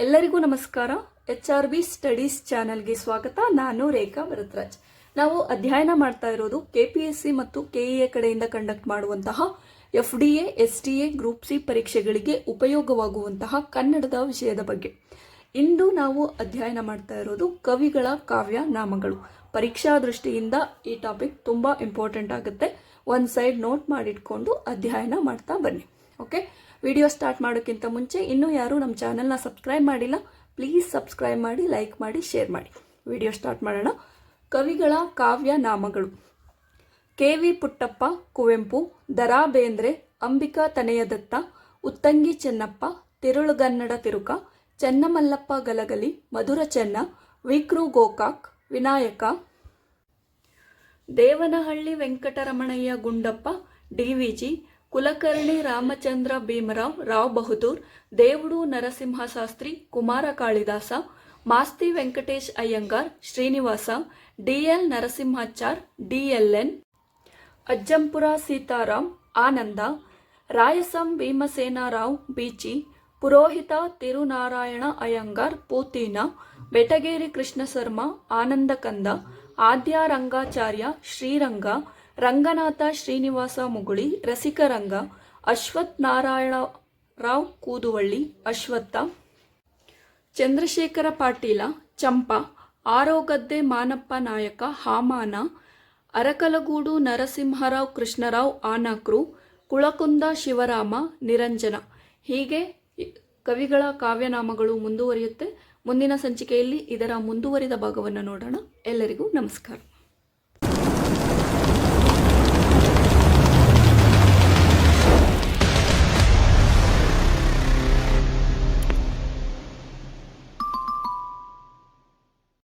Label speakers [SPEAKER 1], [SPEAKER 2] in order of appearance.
[SPEAKER 1] ಎಲ್ಲರಿಗೂ ನಮಸ್ಕಾರ. H R B studies ಚಾನೆಲ್ಗೆ ಸ್ವಾಗತ. ನಾನು ರೇಖಾ ಭರತ್ರಾಜ್. ನಾವು ಅಧ್ಯಯನ ಮಾಡ್ತಾ ಇರೋದು ಕೆಪಿಎಸ್ಸಿ ಮತ್ತು ಕೆಇಎ ಕಡೆಯಿಂದ ಕಂಡಕ್ಟ್ ಮಾಡುವಂತಹ F D A S D A group C ಪರೀಕ್ಷೆಗಳಿಗೆ ಉಪಯೋಗವಾಗುವಂತಹ ಕನ್ನಡದ ವಿಷಯದ ಬಗ್ಗೆ. ಇಂದು ನಾವು ಅಧ್ಯಯನ ಮಾಡ್ತಾ ಇರೋದು ಕವಿಗಳ ಕಾವ್ಯ ನಾಮಗಳು. ಪರೀಕ್ಷಾ ದೃಷ್ಟಿಯಿಂದ ಈ ಟಾಪಿಕ್ ತುಂಬಾ ಇಂಪಾರ್ಟೆಂಟ್ ಆಗುತ್ತೆ. ಒಂದು ಸೈಡ್ ನೋಟ್ ಮಾಡಿಟ್ಕೊಂಡು ಅಧ್ಯಯನ ಮಾಡ್ತಾ ಬನ್ನಿ. ಓಕೆ? ವಿಡಿಯೋ ಸ್ಟಾರ್ಟ್ ಮಾಡೋಕ್ಕಿಂತ ಮುಂಚೆ ಇನ್ನೂ ಯಾರು ನಮ್ಮ ಚಾನಲ್ನ ಸಬ್ಸ್ಕ್ರೈಬ್ ಮಾಡಿಲ್ಲ ಪ್ಲೀಸ್ ಸಬ್ಸ್ಕ್ರೈಬ್ ಮಾಡಿ ಲೈಕ್ ಮಾಡಿ ಶೇರ್ ಮಾಡಿ. ವಿಡಿಯೋ ಸ್ಟಾರ್ಟ್ ಮಾಡೋಣ. ಕವಿಗಳ ಕಾವ್ಯ ನಾಮಗಳು. ಕೆ ವಿ ಪುಟ್ಟಪ್ಪ, ಕುವೆಂಪು ದರಾ Bendre Ambika ತನೆಯದತ್ತ, Uttangi Chennappa, ತಿರುಳುಗನ್ನಡ ತಿರುಕ, ಚೆನ್ನಮಲ್ಲಪ್ಪ Galagali, Madhura Channa, Vikru Gokak, Vinayaka, Devanahalli Venkataramanaiah Gundappa DVG Kulkarni Ramachandra Bhimrao, Rao Bahadur Devudu Narasimhashastri, Kumara Kalidasa, Masti Venkatesh Iyengar, Srinivasa, DL Narasimhachar, DLN Ajjampura Sitaram Ananda, Rayasam Bhimasenarao Beechi Purohita Tirunarayana Iyengar, ಪೂತೀನ, Betageri Krishna Sharma, ಆನಂದಕಂದ, ಆದ್ಯಾರಂಗಾಚಾರ್ಯ, Sriranga Ranganatha Srinivasa ಮುಗುಳಿ, ರಸಿಕರಂಗ ಅಶ್ವಥ್ ನಾರಾಯಣ ರಾವ್ ಕೂದುವಳ್ಳಿ, ಅಶ್ವತ್ಥ, ಚಂದ್ರಶೇಖರ ಪಾಟೀಲ, ಚಂಪ, ಆರೋಗದ್ದೆ ಮಾನಪ್ಪ ನಾಯಕ, ಹಾಮಾನ, ಅರಕಲಗೂಡು ನರಸಿಂಹರಾವ್ ಕೃಷ್ಣರಾವ್ ಆನಕ್ರು, ಕುಳಕುಂದ ಶಿವರಾಮ, ನಿರಂಜನ. ಹೀಗೆ ಕವಿಗಳ ಕಾವ್ಯನಾಮಗಳು ಮುಂದುವರಿಯುತ್ತೆ. ಮುಂದಿನ ಸಂಚಿಕೆಯಲ್ಲಿ ಇದರ ಮುಂದುವರಿದ ಭಾಗವನ್ನು ನೋಡೋಣ. ಎಲ್ಲರಿಗೂ ನಮಸ್ಕಾರ.